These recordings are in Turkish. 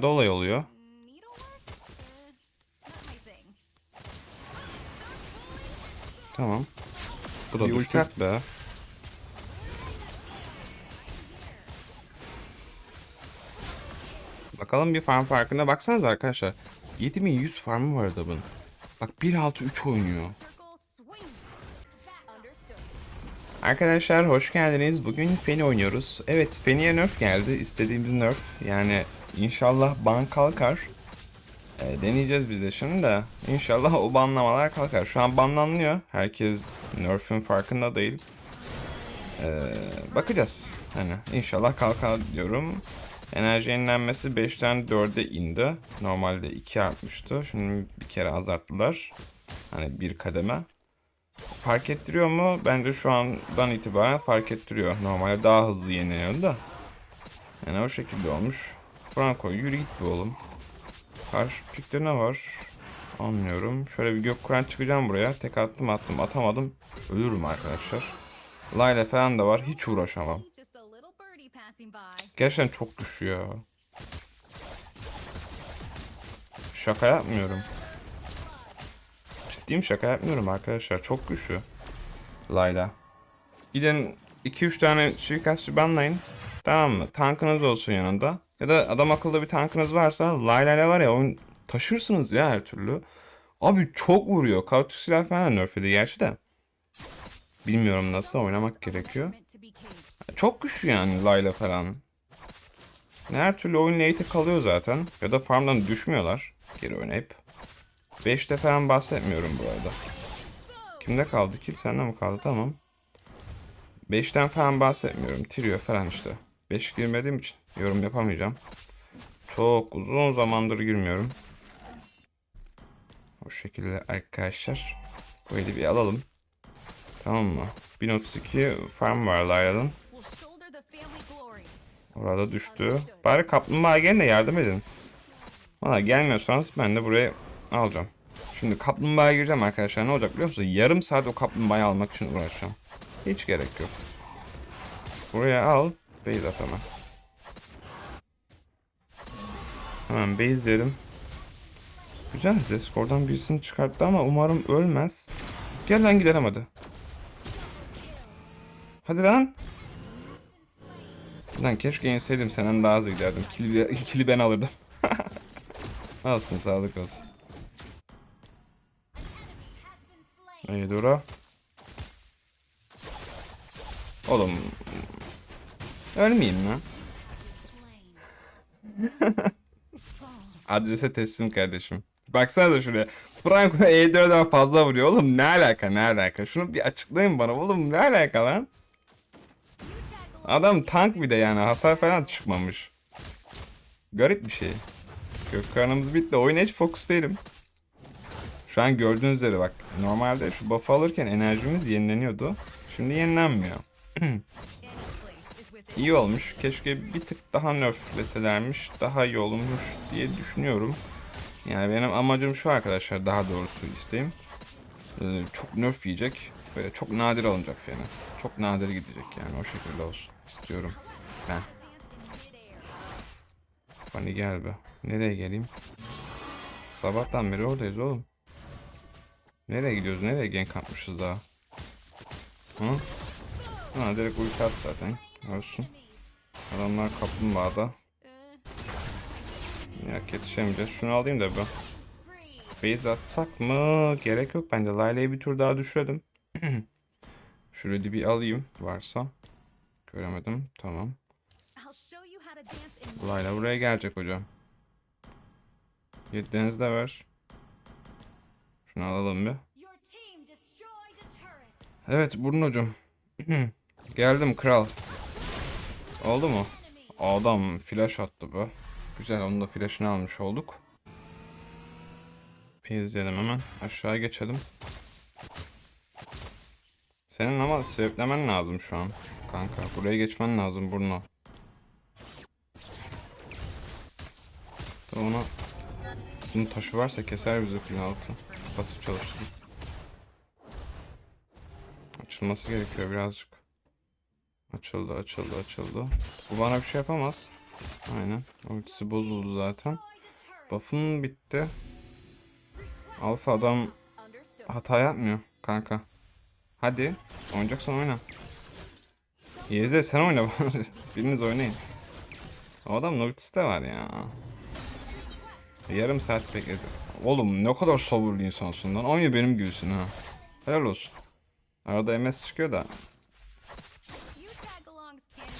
Aşağıda olay oluyor. Tamam. Bu da Bir düştü. be. Bakalım bir farm farkına baksanız arkadaşlar. 7100 farmı var adamın. Bak 1.6-3 oynuyor. Arkadaşlar hoş geldiniz. Bugün Feni oynuyoruz. Evet Feni'ye nerf geldi. İstediğimiz nerf. Yani inşallah ban kalkar. Ee, deneyeceğiz biz de şimdi de. İnşallah o banlamalar kalkar. Şu an banlanıyor. Herkes nerf'ün farkında değil. Ee, bakacağız. Hani inşallah kalkar diyorum. Enerji yenilenmesi 5'ten 4'e indi. Normalde 2 artmıştı. Şimdi bir kere azalttılar. Hani bir kademe. Fark ettiriyor mu? Bence şu andan itibaren fark ettiriyor. Normalde daha hızlı yeniliyordu da. Yani o şekilde olmuş. Franco yürü git be oğlum. Karşı pikte ne var? Anlıyorum. Şöyle bir gökkuran çıkacağım buraya. Tek attım attım atamadım. Ölürüm arkadaşlar. Layla falan da var. Hiç uğraşamam. Gerçekten çok düşüyor. Şaka yapmıyorum. Ciddiyim şaka yapmıyorum arkadaşlar. Çok güçlü. Layla. Gidin 2-3 tane suikastçı banlayın. Tamam mı? Tankınız olsun yanında. Ya da adam akıllı bir tankınız varsa Layla ile var ya oyun taşırsınız ya her türlü. Abi çok vuruyor. Kautuk silah falan nerfedi gerçi de. Bilmiyorum nasıl oynamak gerekiyor. Çok güçlü yani Layla falan. Her türlü oyun late'e kalıyor zaten. Ya da farmdan düşmüyorlar. Geri oynayıp. 5'te falan bahsetmiyorum bu arada. Kimde kaldı kill? Sende mi kaldı? Tamam. 5'ten falan bahsetmiyorum. Trio falan işte. 5 girmediğim için yorum yapamayacağım. Çok uzun zamandır girmiyorum. O şekilde arkadaşlar. Böyle bir alalım. Tamam mı? 1032 farm var glory. Orada düştü. Bari kaplumbağa gelin de yardım edin. Valla gelmiyorsanız ben de buraya alacağım. Şimdi kaplumbağaya gireceğim arkadaşlar. Ne olacak biliyor musunuz? Yarım saat o kaplumbağayı almak için uğraşacağım. Hiç gerek yok. Buraya al. Base at hemen. Base yedim. Güzel Zesk oradan birisini çıkarttı ama umarım ölmez. Gel lan gidelim hadi. Hadi lan. Lan keşke yenseydim senden daha hızlı giderdim. Kili, kili ben alırdım. Alsın sağlık olsun. İyi Dura. Oğlum. Ölmeyeyim lan. Adrese teslim kardeşim. Baksana da şuraya. Franco E4'den fazla vuruyor. Oğlum ne alaka ne alaka? Şunu bir açıklayın bana. Oğlum ne alaka lan? Adam tank bir de yani hasar falan çıkmamış. Garip bir şey. Gökkarnımız bitti. Oyuna hiç fokus değilim. Şu an gördüğünüz üzere bak. Normalde şu buff alırken enerjimiz yenileniyordu. Şimdi yenilenmiyor. İyi olmuş. Keşke bir tık daha nerfleselermiş. Daha iyi olmuş diye düşünüyorum. Yani benim amacım şu arkadaşlar daha doğrusu isteğim. Ee, çok nerf yiyecek. Böyle çok nadir alınacak yani. Çok nadir gidecek yani o şekilde olsun istiyorum. Ben. Hani gel be. Nereye geleyim? Sabahtan beri oradayız oğlum. Nereye gidiyoruz? Nereye gank atmışız daha? Hı? Ha direkt at zaten. Olsun. Adamlar kaplumbağada. Ya yetişemeyeceğiz. Şunu alayım da spree. Base atsak mı? Gerek yok bence. Layla'yı bir tur daha düşürelim. Şurayı bir alayım varsa. Göremedim. Tamam. Layla buraya gelecek hocam. Yediniz de ver. Şunu alalım bir. Evet Burun hocam. Geldim kral. Oldu mu? Adam flash attı be. Güzel onun da flash'ını almış olduk. Bir izleyelim hemen. Aşağı geçelim. Senin ama sebeplemen lazım şu an. Kanka buraya geçmen lazım Bruno. Ona bunun taşı varsa keser bizi kulün altı. Pasif çalıştır. Açılması gerekiyor birazcık. Açıldı açıldı açıldı. Bu bana bir şey yapamaz. Aynen. Ultisi bozuldu zaten. Buff'un bitti. Alfa adam hata yapmıyor kanka. Hadi. Oynayacaksan oyna. Yezde sen oyna bari. Biriniz oynayın. O adamın ultisi de var ya. Yarım saat bekledi. Oğlum ne kadar sabırlı insansın lan. Aynı benim gibisin ha. Helal olsun. Arada MS çıkıyor da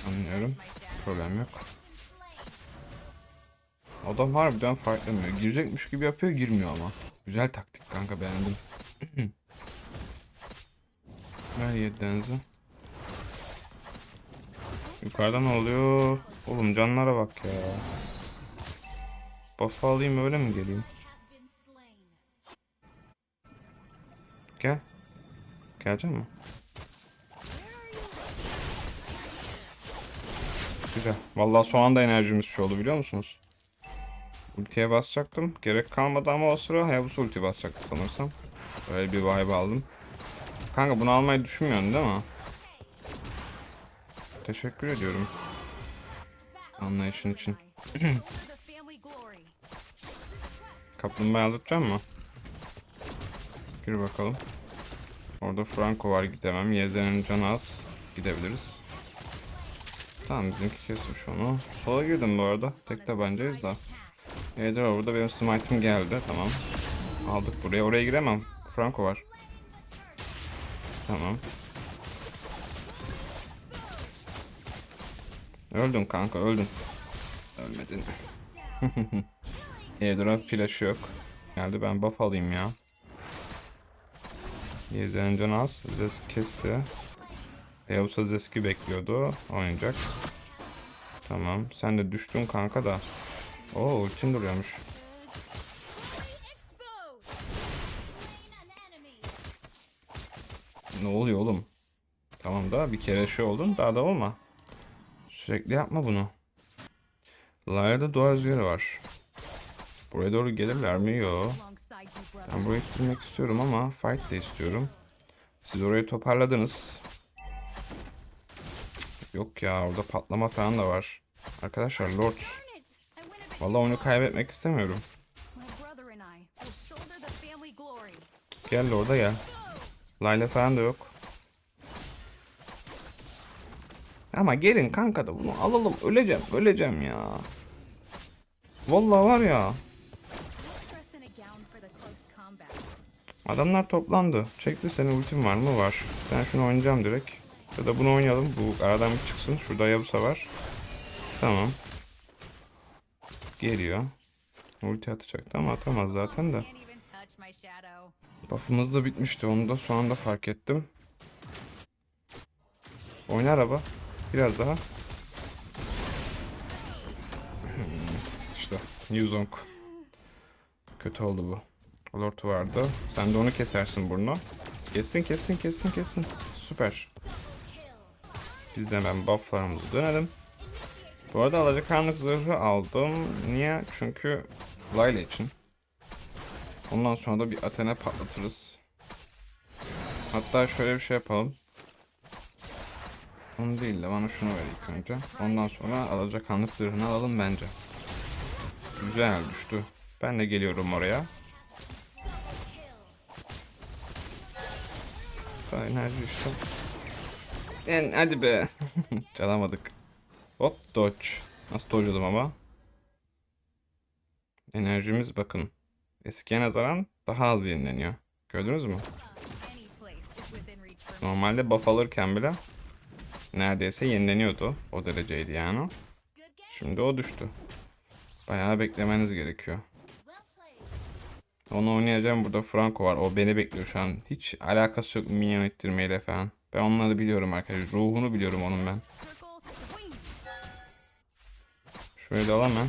anlıyorum. Problem yok. Adam harbiden farklamıyor. Girecekmiş gibi yapıyor girmiyor ama. Güzel taktik kanka beğendim. Ver yediğinizi. Yukarıdan oluyor. Oğlum canlara bak ya. Buff alayım öyle mi geleyim? Gel. Gelecek mi? Güzel. Vallahi son anda enerjimiz şu oldu biliyor musunuz? Ultiye basacaktım. Gerek kalmadı ama o sıra Hayabusa ulti basacaktı sanırsam. Öyle bir vibe aldım. Kanka bunu almayı düşünmüyorsun değil mi? Teşekkür ediyorum. Anlayışın için. Shoulder the family glory. Kaplumbağa alacağım mı? Gir bakalım. Orada Franco var gidemem. Yezen'in canı az. Gidebiliriz. Tamam bizimki kesmiş onu. Sola girdim bu arada. Tek tabancayız da. Eder orada benim smite'im geldi. Tamam. Aldık buraya. Oraya giremem. Franco var. Tamam. Öldün kanka öldün. Ölmedin. Airdrop flash yok. Geldi ben buff alayım ya. Yezen'in canı az. Zesk kesti. Yavuz'a Zesk'i bekliyordu. Oynayacak. Tamam. Sen de düştün kanka da. Oo ultin duruyormuş. Ne oluyor oğlum? Tamam da bir kere şey oldun daha da olma. Sürekli yapma bunu. Lyre'da doğa rüzgarı var. Buraya doğru gelirler mi? Brother. Ben buraya girmek istiyorum ama fight de istiyorum. Siz orayı toparladınız. Yok ya orada patlama falan da var. Arkadaşlar Lord. Darn it. I went a bit Vallahi oyunu kaybetmek istemiyorum. Gel Lord'a gel. Layla falan da yok. Ama gelin kanka da bunu alalım. Öleceğim öleceğim ya. Vallahi var ya. Adamlar toplandı. Çekti senin ultin var mı? Var. Ben şunu oynayacağım direkt. Ya da bunu oynayalım. Bu aradan bir çıksın. Şurada Yabusa var. Tamam. Geliyor. Ulti atacaktı ama atamaz zaten de. Buff'ımız da bitmişti. Onu da son anda fark ettim. Oyna araba. Biraz daha. Hmm, işte Yuzong. Kötü oldu bu. Lord vardı. Sen de onu kesersin burnu. Kessin kessin kessin kessin. Süper. Biz de hemen bufflarımızı dönelim. Bu arada alacakaranlık zırhı aldım. Niye? Çünkü Layla için. Ondan sonra da bir Athena patlatırız. Hatta şöyle bir şey yapalım. Onu değil de bana şunu ver ilk önce. Ondan sonra alacakaranlık zırhını alalım bence. Güzel düştü. Ben de geliyorum oraya. Enerji işte. En, hadi be. Çalamadık. Hop dodge. Nasıl dodge'ladım ama. Enerjimiz bakın. Eskiye nazaran daha az yenileniyor. Gördünüz mü? Normalde buff alırken bile neredeyse yenileniyordu. O dereceydi yani. Şimdi o düştü. Bayağı beklemeniz gerekiyor. Onu oynayacağım. Burada Franco var. O beni bekliyor şu an. Hiç alakası yok minyon ettirmeyle falan. Ben onları biliyorum arkadaşlar. Ruhunu biliyorum onun ben. Şöyle de ben.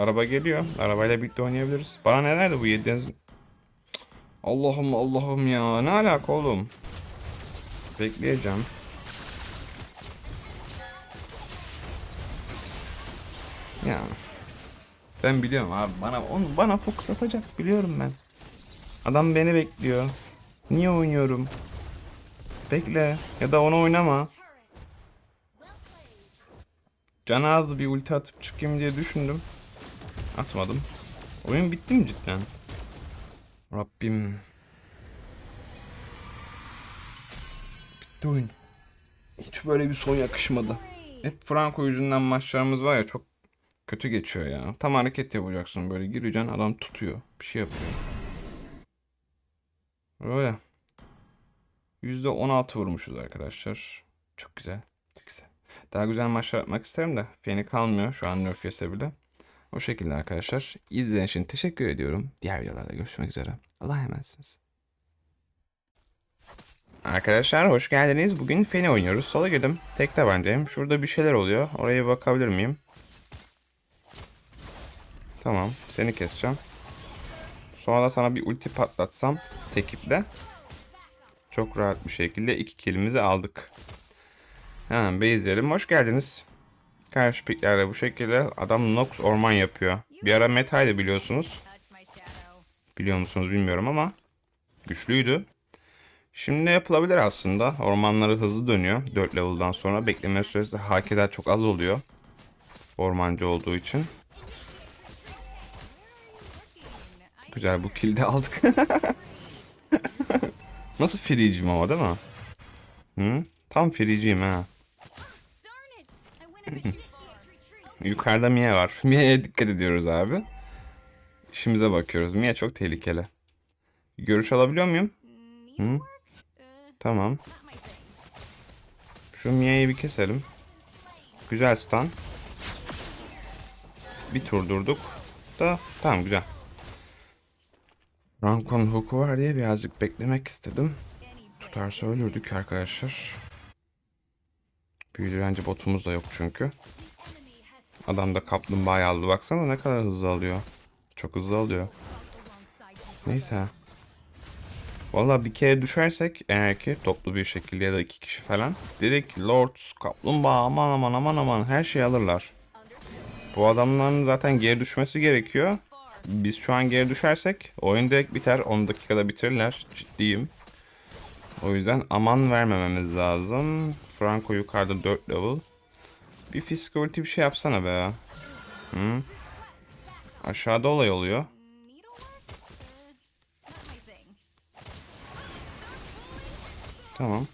Araba geliyor. Arabayla birlikte oynayabiliriz. Bana nelerdi bu yediğiniz... Allah'ım Allah'ım ya. Ne alaka oğlum? Bekleyeceğim. Ya. Ben biliyorum abi. Bana onu bana fokus atacak biliyorum ben. Adam beni bekliyor. Niye oynuyorum? Bekle ya da onu oynama. Can ağzı bir ulti atıp çıkayım diye düşündüm. Atmadım. Oyun bitti mi cidden? Rabbim. Bitti oyun. Hiç böyle bir son yakışmadı. Hep Franco yüzünden maçlarımız var ya çok kötü geçiyor ya. Tam hareket yapacaksın böyle gireceksin adam tutuyor. Bir şey yapıyor. Öyle. %16 vurmuşuz arkadaşlar. Çok güzel. Çok güzel. Daha güzel maçlar yapmak isterim de Feni kalmıyor şu an nerf bile. O şekilde arkadaşlar. İzlediğiniz için teşekkür ediyorum. Diğer videolarda görüşmek üzere. Allah'a emanetsiniz. Arkadaşlar hoş geldiniz. Bugün Feni oynuyoruz. Sola girdim. Tek tabancayım. Şurada bir şeyler oluyor. Oraya bakabilir miyim? Tamam. Seni keseceğim. Sonra da sana bir ulti patlatsam tekiple. Çok rahat bir şekilde iki killimizi aldık. Hemen base'leyelim. Hoş geldiniz. Karşı piklerde bu şekilde adam Nox orman yapıyor. Bir ara metaydı biliyorsunuz. Biliyor musunuz bilmiyorum ama güçlüydü. Şimdi yapılabilir aslında? Ormanları hızlı dönüyor 4 level'dan sonra. Bekleme süresi hakeza çok az oluyor. Ormancı olduğu için. Güzel bu kill'i de aldık. Nasıl free'ciyim ama değil mi? Hı? Tam free'ciyim ha. Yukarıda Mia var. Mia'ya dikkat ediyoruz abi. İşimize bakıyoruz. Mia çok tehlikeli. Görüş alabiliyor muyum? Hı? Tamam. Şu Mia'yı bir keselim. Güzel stun. Bir tur durduk. Da tamam güzel. Rankon hook'u var diye birazcık beklemek istedim. Tutarsa ölürdük arkadaşlar. Büyü direnci botumuz da yok çünkü. Adam da kaplumbağayı aldı. Baksana ne kadar hızlı alıyor. Çok hızlı alıyor. Neyse. Valla bir kere düşersek eğer ki toplu bir şekilde ya da iki kişi falan direkt Lords, Kaplumbağa aman aman aman aman her şeyi alırlar. Bu adamların zaten geri düşmesi gerekiyor. Biz şu an geri düşersek oyun direkt biter. 10 dakikada bitirirler. Ciddiyim. O yüzden aman vermememiz lazım. Franco yukarıda 4 level. Bir physical bir şey yapsana be. Hı? Aşağıda olay oluyor. Tamam.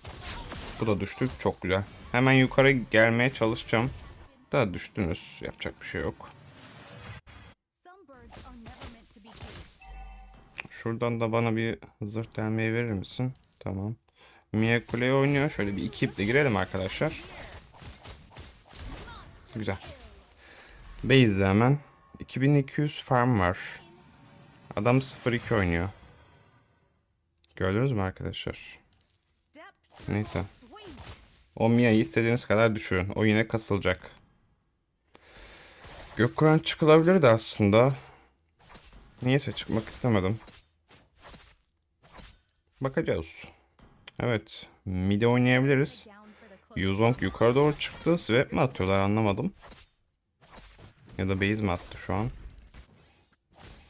Bu da düştü. Çok güzel. Hemen yukarı gelmeye çalışacağım. Da düştünüz. Yapacak bir şey yok. Şuradan da bana bir zırh delmeyi verir misin? Tamam. Mia oynuyor. Şöyle bir iki iple girelim arkadaşlar. Güzel. Base'de hemen. 2200 farm var. Adam 0-2 oynuyor. Gördünüz mü arkadaşlar? Neyse. O Mia'yı istediğiniz kadar düşürün. O yine kasılacak. Gökkuran çıkılabilirdi aslında. Niyeyse çıkmak istemedim. Bakacağız. Evet. Mide oynayabiliriz. Yuzong yukarı doğru çıktı. Swap mi atıyorlar anlamadım. Ya da base mi attı şu an?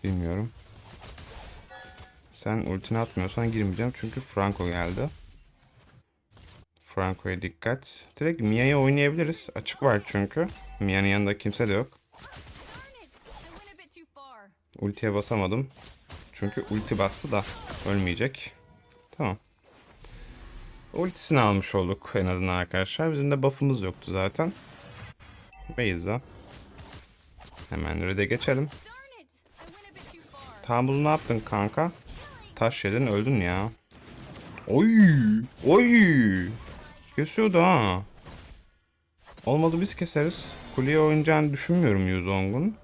Bilmiyorum. Sen ultini atmıyorsan girmeyeceğim çünkü Franco geldi. Franco'ya dikkat. Direkt Mia'yı oynayabiliriz. Açık var çünkü. Mia'nın yanında kimse de yok. Ultiye basamadım. Çünkü ulti bastı da ölmeyecek. Tamam. Ultisini almış olduk en azından arkadaşlar. Bizim de buff'ımız yoktu zaten. Beyza. Hemen red'e geçelim. Tabuz ne yaptın kanka? Taş yedin öldün ya. Oy! Oy! Kesiyordu ha. Olmadı biz keseriz. Kuleye oynayacağını düşünmüyorum Yuzong'un.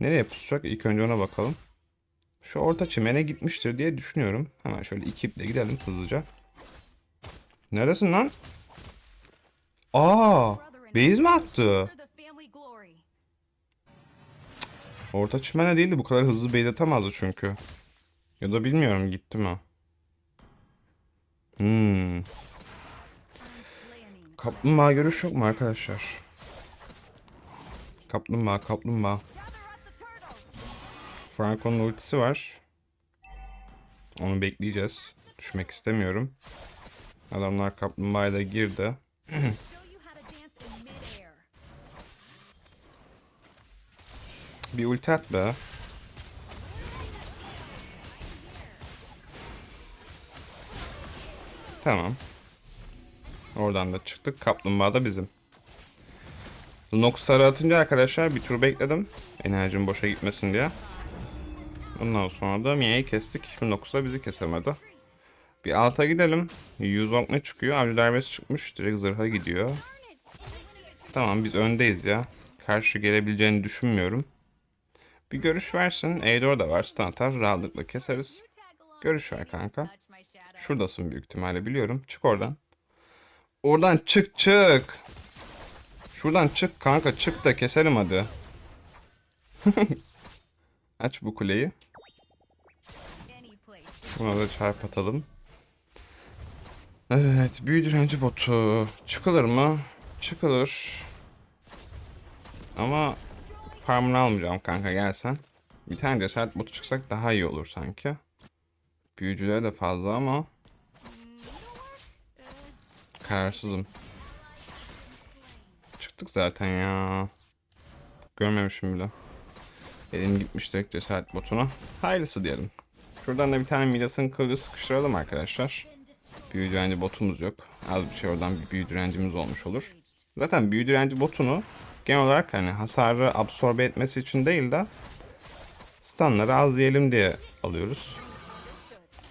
Nereye pusacak? İlk önce ona bakalım. Şu orta çimene gitmiştir diye düşünüyorum. Hemen şöyle iki iple gidelim hızlıca. Neresin lan? Aa! Base mi attı? Orta çimene değildi bu kadar hızlı base atamazdı çünkü. Ya da bilmiyorum gitti mi? Hmm. Kaplumbağa görüş yok mu arkadaşlar? Kaplumbağa, kaplumbağa. Franco'nun ultisi var. Onu bekleyeceğiz. Düşmek istemiyorum. Adamlar kaplumbağaya da girdi. Bir ulti at be. Tamam. Oradan da çıktık. Kaplumbağa da bizim. Nox'ları atınca arkadaşlar bir tur bekledim. Enerjim boşa gitmesin diye. Ondan sonra da Mia'yı kestik. Nox da bizi kesemedi. Bir alta gidelim. 100 ok ne çıkıyor? Avcı darbesi çıkmış. Direkt zırha gidiyor. Tamam biz öndeyiz ya. Karşı gelebileceğini düşünmüyorum. Bir görüş versin. Eidor da var. Stun atar. Rahatlıkla keseriz. Görüş ver kanka. Şuradasın büyük ihtimalle biliyorum. Çık oradan. Oradan çık çık. Şuradan çık kanka çık da keselim hadi. Aç bu kuleyi. Buna da çarp atalım. Evet, büyü direnci botu. Çıkılır mı? Çıkılır. Ama farmını almayacağım kanka gelsen. Bir tane cesaret botu çıksak daha iyi olur sanki. Büyücüleri de fazla ama kararsızım. Çıktık zaten ya. Görmemişim bile. Elim gitmiş direkt cesaret botuna. Hayırlısı diyelim. Şuradan da bir tane Midas'ın kılıcı sıkıştıralım arkadaşlar. Büyü direnci botumuz yok. Az bir şey oradan bir büyü direncimiz olmuş olur. Zaten büyü direnci botunu genel olarak hani hasarı absorbe etmesi için değil de stunları az yiyelim diye alıyoruz.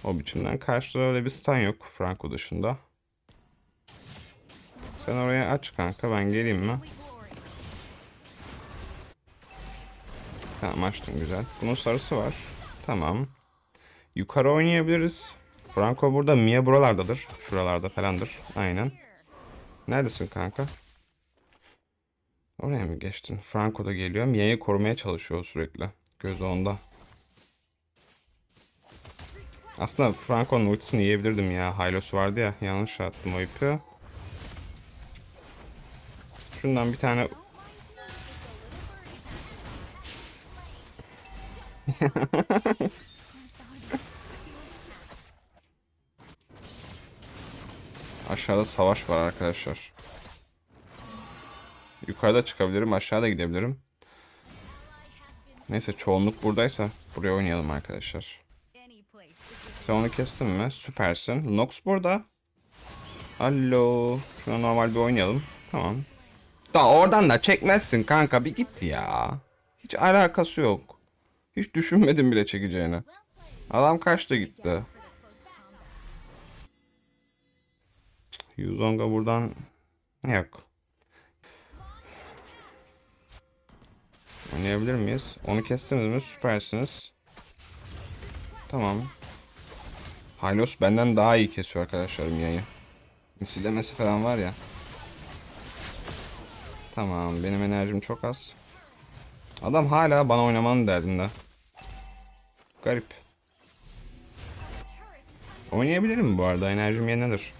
O biçimden karşıda öyle bir stun yok Franco dışında. Sen oraya aç kanka ben geleyim mi? Tamam açtım güzel. Bunun sarısı var. Tamam. Yukarı oynayabiliriz. Franco burada. Mia buralardadır. Şuralarda falandır. Aynen. Neredesin kanka? Oraya mı geçtin? Franco da geliyor. Mia'yı korumaya çalışıyor sürekli. Gözü onda. Aslında Franco'nun ultisini yiyebilirdim ya. Hylos vardı ya. Yanlış attım o ipi. Şundan bir tane Aşağıda savaş var arkadaşlar. Yukarıda çıkabilirim, aşağıda gidebilirim. Neyse çoğunluk buradaysa buraya oynayalım arkadaşlar. Sen onu kestin mi? Süpersin. Nox burada. Alo. Şuna normal bir oynayalım. Tamam. Da oradan da çekmezsin kanka bir git ya. Hiç alakası yok. Hiç düşünmedim bile çekeceğini. Adam kaçta gitti. Yuzonga buradan yok. Oynayabilir miyiz? Onu kestiniz mi? Süpersiniz. Tamam. Hylos benden daha iyi kesiyor arkadaşlar Mia'yı. Misilemesi falan var ya. Tamam benim enerjim çok az. Adam hala bana oynamanın derdinde. Garip. Oynayabilirim bu arada enerjim yenilir.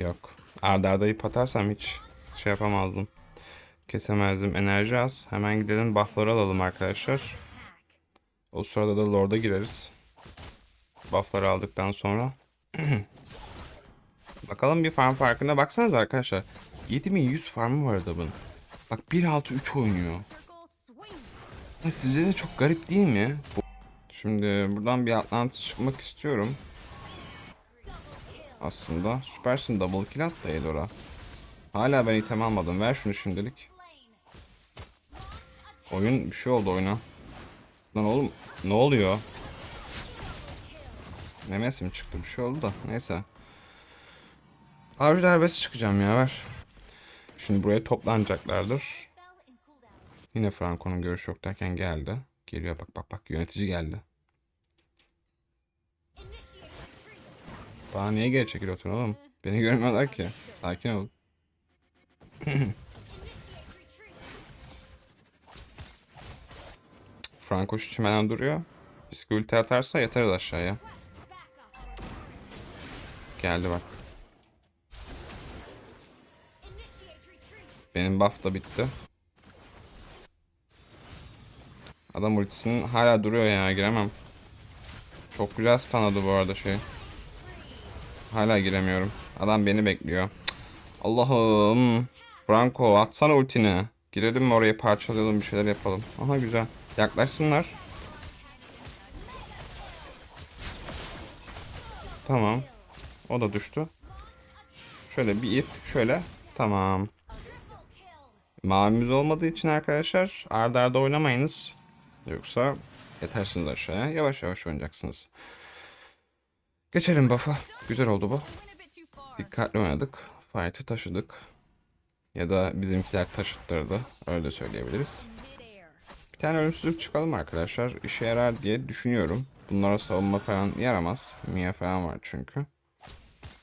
Yok. Arda arda ip atarsam hiç şey yapamazdım. Kesemezdim. Enerji az. Hemen gidelim buff'ları alalım arkadaşlar. O sırada da Lord'a gireriz. Buff'ları aldıktan sonra. Bakalım bir farm farkına baksanız arkadaşlar. 7100 farmı var adamın. Bak 1.6-3 oynuyor. Sizce de çok garip değil mi? Şimdi buradan bir Atlantis çıkmak istiyorum. Aslında süpersin double kill at da Eldora. Hala ben item almadım. Ver şunu şimdilik. Oyun bir şey oldu oyuna. Lan oğlum ne oluyor? Nemes mi çıktı? Bir şey oldu da. Neyse. Avcı darbesi çıkacağım ya ver. Şimdi buraya toplanacaklardır. Yine Franco'nun görüşü yok derken geldi. Geliyor bak bak bak yönetici geldi. Bana niye geri çekiliyorsun oğlum? Beni görmüyorlar ki. Sakin ol. Franco şu çimenden duruyor. Ulti atarsa yatarız aşağıya. Geldi bak. Benim buff da bitti. Adam ultisinin hala duruyor ya giremem. Çok güzel stunladı bu arada şey. Hala giremiyorum. Adam beni bekliyor. Allah'ım. Franco atsana ultini. Girelim mi oraya parçalayalım bir şeyler yapalım. Aha güzel. Yaklaşsınlar. Tamam. O da düştü. Şöyle bir ip. Şöyle. Tamam. Mavimiz olmadığı için arkadaşlar arda arda oynamayınız. Yoksa yetersiniz aşağıya. Yavaş yavaş oynayacaksınız. Geçelim buff'a. Güzel oldu bu. Dikkatli oynadık. Fight'ı taşıdık. Ya da bizimkiler taşıttırdı. Öyle söyleyebiliriz. Bir tane ölümsüzlük çıkalım arkadaşlar. İşe yarar diye düşünüyorum. Bunlara savunma falan yaramaz. Mia falan var çünkü.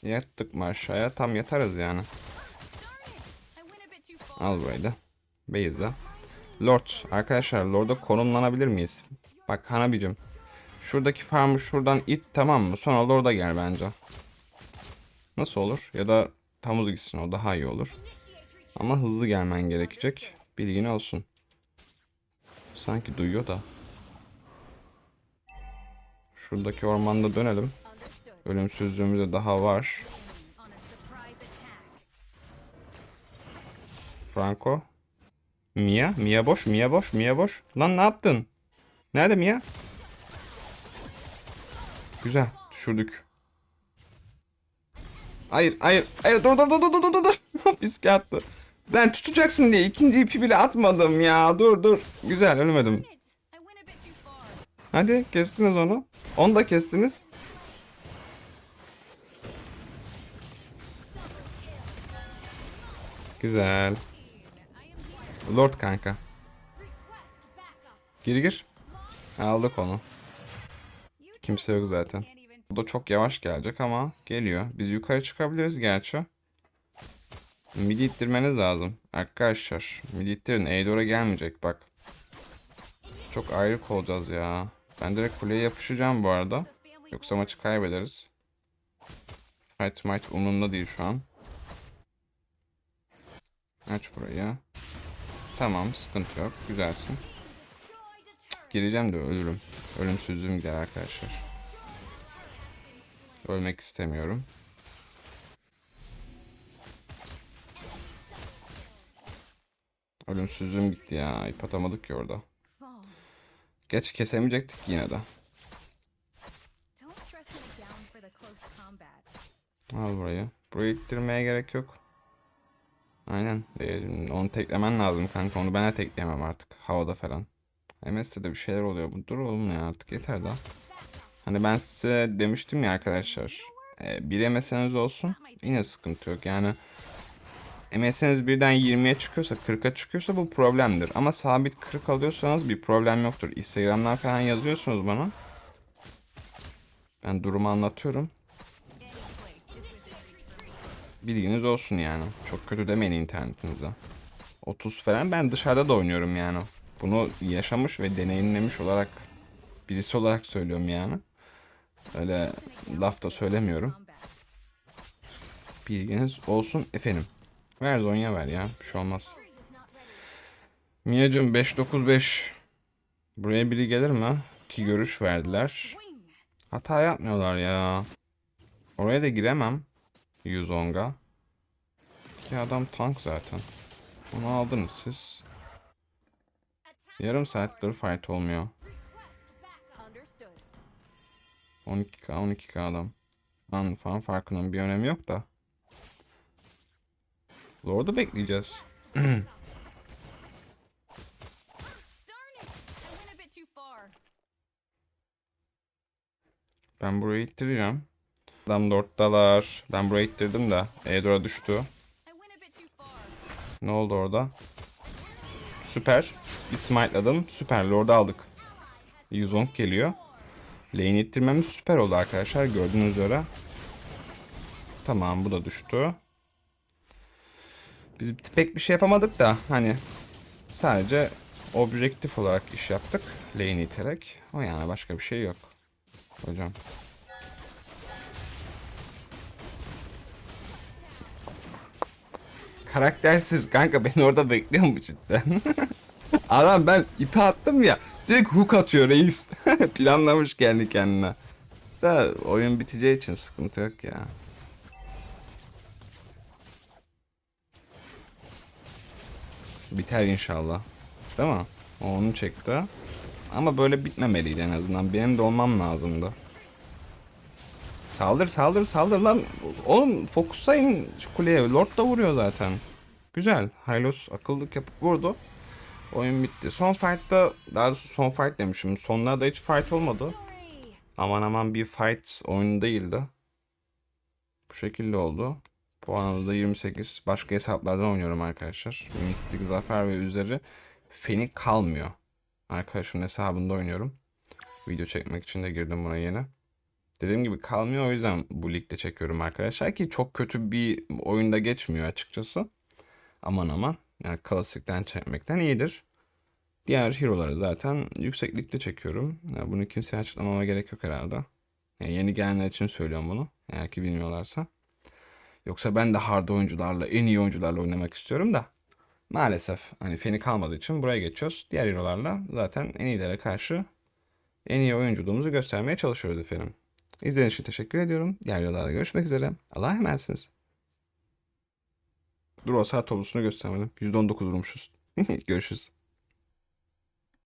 Yattık mı aşağıya? Tam yatarız yani. Al burayı da. Beyza. Lord. Arkadaşlar Lord'a konumlanabilir miyiz? Bak Hanabicim. Şuradaki farmı şuradan it tamam mı? Sonra Lord'a gel bence. Nasıl olur? Ya da Tamuz gitsin o daha iyi olur. Ama hızlı gelmen gerekecek. Bilgin olsun. Sanki duyuyor da. Şuradaki ormanda dönelim. Ölümsüzlüğümüz de daha var. Franco. Mia? Mia boş, Mia boş, Mia boş. Lan ne yaptın? Nerede Mia? Güzel, düşürdük. Hayır, hayır, hayır, dur, dur, dur, dur, dur, dur, dur. Fiske attı. Ben tutacaksın diye ikinci ipi bile atmadım ya. Dur, dur. Güzel, ölmedim. Hadi, kestiniz onu. Onu da kestiniz. Güzel. Lord kanka. Gir gir. Aldık onu. Kimse yok zaten. Bu da çok yavaş gelecek ama geliyor. Biz yukarı çıkabiliriz gerçi. Midi ittirmeniz lazım. Arkadaşlar midi ittirin. Eidor'a gelmeyecek bak. Çok ayrık olacağız ya. Ben direkt kuleye yapışacağım bu arada. Yoksa maçı kaybederiz. Fight might umurumda değil şu an. Aç burayı. Tamam sıkıntı yok. Güzelsin. Gireceğim de ölürüm. Ölümsüzlüğüm gider arkadaşlar. Ölmek istemiyorum. Ölümsüzlüğüm gitti ya. İp atamadık ki orada. Geç kesemeyecektik yine de. Al burayı. Burayı ittirmeye gerek yok. Aynen. Ee, onu teklemen lazım kanka. Onu ben de tekleyemem artık. Havada falan. MS'de de bir şeyler oluyor. Bu dur oğlum ya artık yeter daha. Hani ben size demiştim ya arkadaşlar. E, bir MS'iniz olsun. Yine sıkıntı yok. Yani MS'iniz birden 20'ye çıkıyorsa 40'a çıkıyorsa bu problemdir. Ama sabit 40 alıyorsanız bir problem yoktur. Instagram'dan falan yazıyorsunuz bana. Ben durumu anlatıyorum. Bilginiz olsun yani. Çok kötü demeyin internetinize. 30 falan ben dışarıda da oynuyorum yani. Bunu yaşamış ve deneyimlemiş olarak birisi olarak söylüyorum yani. Öyle laf da söylemiyorum. Bilginiz olsun efendim. Ver Zonya ver ya. Bir şey olmaz. Mia'cım 595. Buraya biri gelir mi? Ki görüş verdiler. Hata yapmıyorlar ya. Oraya da giremem. Yuzong'a. Ki adam tank zaten. Onu aldınız siz. Yarım saattir fight olmuyor. Understood. 12k 12k adam. An falan farkının bir önemi yok da. Lord'u bekleyeceğiz. Ben burayı ittireceğim. Adam Lord'dalar. Ben burayı ittirdim de. Eidor'a düştü. Ne oldu orada? Süper. Bir smite'ladım. Süper. Lord'u aldık. Yuzong geliyor. Lane ittirmemiz süper oldu arkadaşlar. Gördüğünüz üzere. Tamam bu da düştü. Biz pek bir şey yapamadık da hani sadece objektif olarak iş yaptık. Lane iterek. O yani başka bir şey yok. Hocam. Karaktersiz kanka beni orada bekliyor mu cidden? Adam ben ipe attım ya. Direkt hook atıyor reis. Planlamış kendi kendine. Da oyun biteceği için sıkıntı yok ya. Biter inşallah. Değil mi? O onu çekti. Ama böyle bitmemeliydi en azından. Benim de olmam lazımdı. Saldır saldır saldır lan. Oğlum fokuslayın kuleye. Lord da vuruyor zaten. Güzel. Hylos akıllık yapıp vurdu. Oyun bitti. Son fight'ta daha doğrusu son fight demişim. Sonlarda hiç fight olmadı. Aman aman bir fight oyunu değildi. Bu şekilde oldu. Puanı da 28. Başka hesaplardan oynuyorum arkadaşlar. Mystic Zafer ve üzeri Feni kalmıyor. Arkadaşımın hesabında oynuyorum. Video çekmek için de girdim buna yeni. Dediğim gibi kalmıyor o yüzden bu ligde çekiyorum arkadaşlar ki çok kötü bir oyunda geçmiyor açıkçası. Aman aman. Yani klasikten çekmekten iyidir. Diğer hero'ları zaten yükseklikte çekiyorum. Yani bunu kimseye açıklamama gerek yok herhalde. Yani yeni gelenler için söylüyorum bunu. Eğer ki bilmiyorlarsa. Yoksa ben de hard oyuncularla, en iyi oyuncularla oynamak istiyorum da. Maalesef hani feni kalmadığı için buraya geçiyoruz. Diğer hero'larla zaten en iyilere karşı en iyi oyunculuğumuzu göstermeye çalışıyoruz efendim. İzlediğiniz için teşekkür ediyorum. Diğer videolarda görüşmek üzere. Allah'a emanetsiniz. Dur o saat tablusunu göstermedim. %19 vurmuşuz. Görüşürüz.